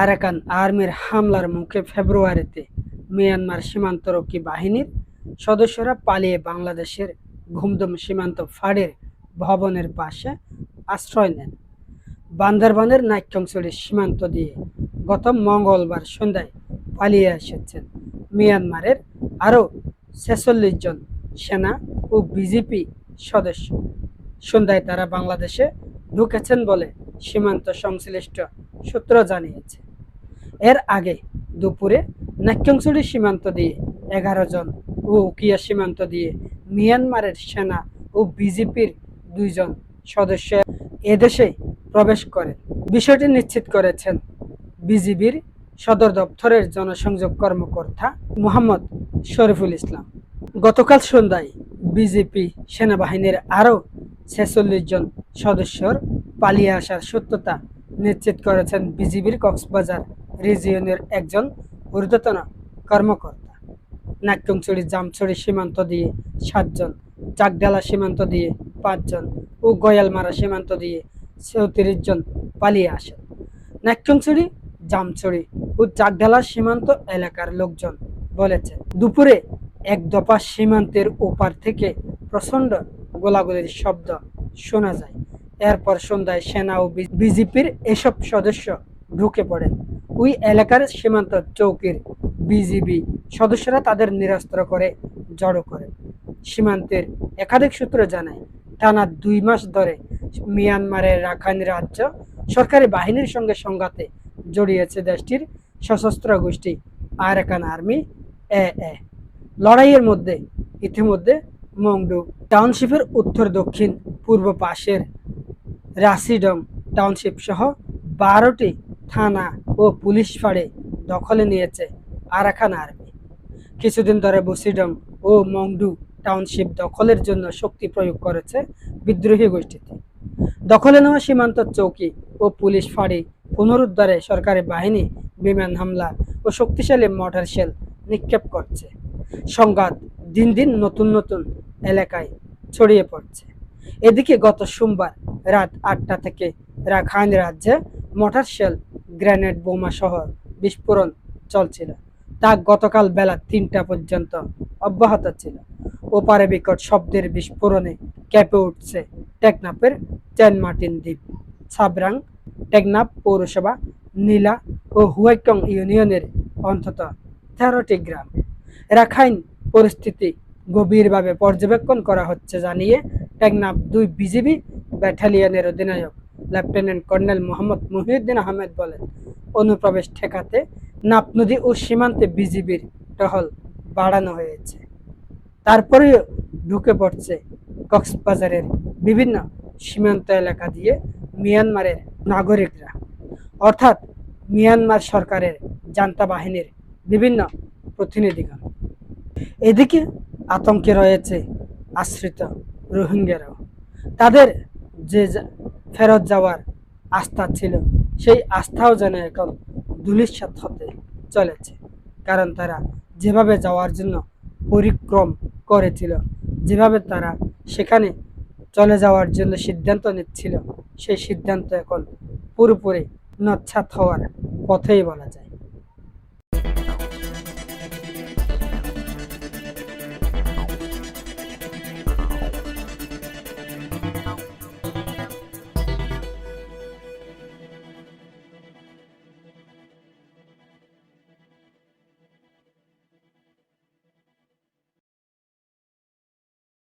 Arakan আর্মির হামলার মুখে ফেব্রুয়ারিতে মিয়ানমার সীমান্তরক্ষী বাহিনীর সদস্যরা পালিয়ে বাংলাদেশের ঘুমদম সীমান্ত ফাঁড়ির ভবনের পাশে আশ্রয় নেন। বান্দরবানের নাক্যংছড়ি সীমান্ত দিয়ে গত মঙ্গলবার সন্ধ্যায় পালিয়ে এসেছেন মিয়ানমারের আরও ছেচল্লিশ জন সেনা ও বিজেপি সদস্য। সন্ধ্যায় তারা বাংলাদেশে ঢুকেছেন বলে সীমান্ত সংশ্লিষ্ট সূত্র জানিয়েছে। এর আগে দুপুরে নাক্যংছড়ি সীমান্ত দিয়ে এগারো জন ও উকিয়া সীমান্ত দিয়ে মিয়ানমারের সেনা ও বিজেপির দুইজন সদস্য এদেশে প্রবেশ করে বিষয়টি নিশ্চিত করেছেন বিজিবির সদর দপ্তরের জনসংযোগ কর্মকর্তা মোহাম্মদ শরীফুল ইসলাম। গতকাল সন্ধ্যায় বিজেপি সেনাবাহিনীর আরও ছেচল্লিশ জন সদস্যর পালিয়ে আসার সত্যতা নিশ্চিত করেছেন বিজিবির কক্সবাজার রিজিয়নের একজন ঊর্ধ্বতন কর্মকর্তা। নাক্যংছড়ি জামছড়ি সীমান্ত দিয়ে সাতজন, চাকডালা সীমান্ত দিয়ে পাঁচজন ও গয়ালমারা সীমান্ত দিয়ে চৌত্রিশ জন পালিয়ে আসেন। নাক্যংছড়ি জামছড়ি ও চাকডালা সীমান্ত এলাকার লোকজন বলেছে দুপুরে এক দফা সীমান্তের ওপার থেকে প্রচণ্ড গোলাগুলির শব্দ শোনা যায়। এরপর সন্ধ্যায় সেনা ও বিজেপির এসব সদস্য ঢুকে পড়েন। ওই এলাকার সীমান্ত চৌকির বিজিবি সদস্যরা তাদের নিরস্ত্র করে, জড়ো করে। সীমান্তের একাধিক সূত্র জানায়, টানা দুই মাস ধরে মিয়ানমারের রাখাইন রাজ্য সরকারি বাহিনীর সঙ্গে সংঘাতে জড়িয়েছে দেশটির সশস্ত্র গোষ্ঠী আরাকান আর্মি, এ এ। লড়াইয়ের মধ্যে, ইতিমধ্যে মংডু টাউনশিপের উত্তর দক্ষিণ পূর্ব পাশের রাসিডং টাউনশিপ সহ বারোটি থানা ও পুলিশ ফাঁড়ি দখলে নিয়েছে আরাকান আর্মি। কিছুদিন ধরে বসিডং ও মংডু টাউনশিপ দখলের জন্য শক্তি প্রয়োগ করেছে বিদ্রোহী গোষ্ঠীতে। দখলে নেওয়া সীমান্ত চৌকি ও পুলিশ ফাঁড়ি পুনরুদ্ধারে সরকারি বাহিনী, বিমান হামলা ও শক্তিশালী মর্টার শেল নিক্ষেপ করছে। সংঘাত দিন দিন নতুন নতুন এলাকায় ছড়িয়ে পড়ছে। এদিকে গত সোমবার রাত আটটা থেকে রাখাইন রাজ্যে মোটর শেল গ্রেনেড বোমা সহ বিস্ফোরণ চলছিল। তা গতকাল বেলা তিনটা পর্যন্ত অব্যাহত ছিল। ওপারে বিকট শব্দের বিস্ফোরণে কেঁপে উঠছে টেকনাফের চেন মার্টিন দ্বীপ। সাবরাং টেকনাপ পৌরসভা, নীলা ও হুয়াইকং ইউনিয়নের অন্তত তেরোটি গ্রাম। রাখাইন পরিস্থিতি গভীরভাবে পর্যবেক্ষণ করা হচ্ছে জানিয়ে টেকনাফ দুই বিজিবি ব্যাটালিয়নের অধিনায়ক, লেফটেন্যান্ট কর্নেল মোহাম্মদ মহিউদ্দিন আহমেদ বলেন, অনুপ্রবেশ ঠেকাতে নাপ নদী ও সীমান্তে বিজিবির টহল বাড়ানো হয়েছে। তারপরেও ঢুকে পড়ছে কক্সবাজারের বিভিন্ন সীমান্ত এলাকা দিয়ে মিয়ানমারের নাগরিকরা। অর্থাৎ মিয়ানমার সরকারের জান্তা বাহিনীর বিভিন্ন প্রতিনিধিগণ। এদিকে আতঙ্কে রয়েছে আশ্রিত রোহিঙ্গারাও তাদের যে ফেরত যাওয়ার আস্থা ছিল, সেই আস্থাও যেন এখন দুলিশ্বাত হতে চলেছে। কারণ তারা যেভাবে যাওয়ার জন্য পরিক্রম করেছিল, যেভাবে তারা সেখানে চলে যাওয়ার জন্য সিদ্ধান্ত নিচ্ছিল, সেই সিদ্ধান্ত এখন পুরোপুরি নচ্ছাত হওয়ার পথেই বলা যায়।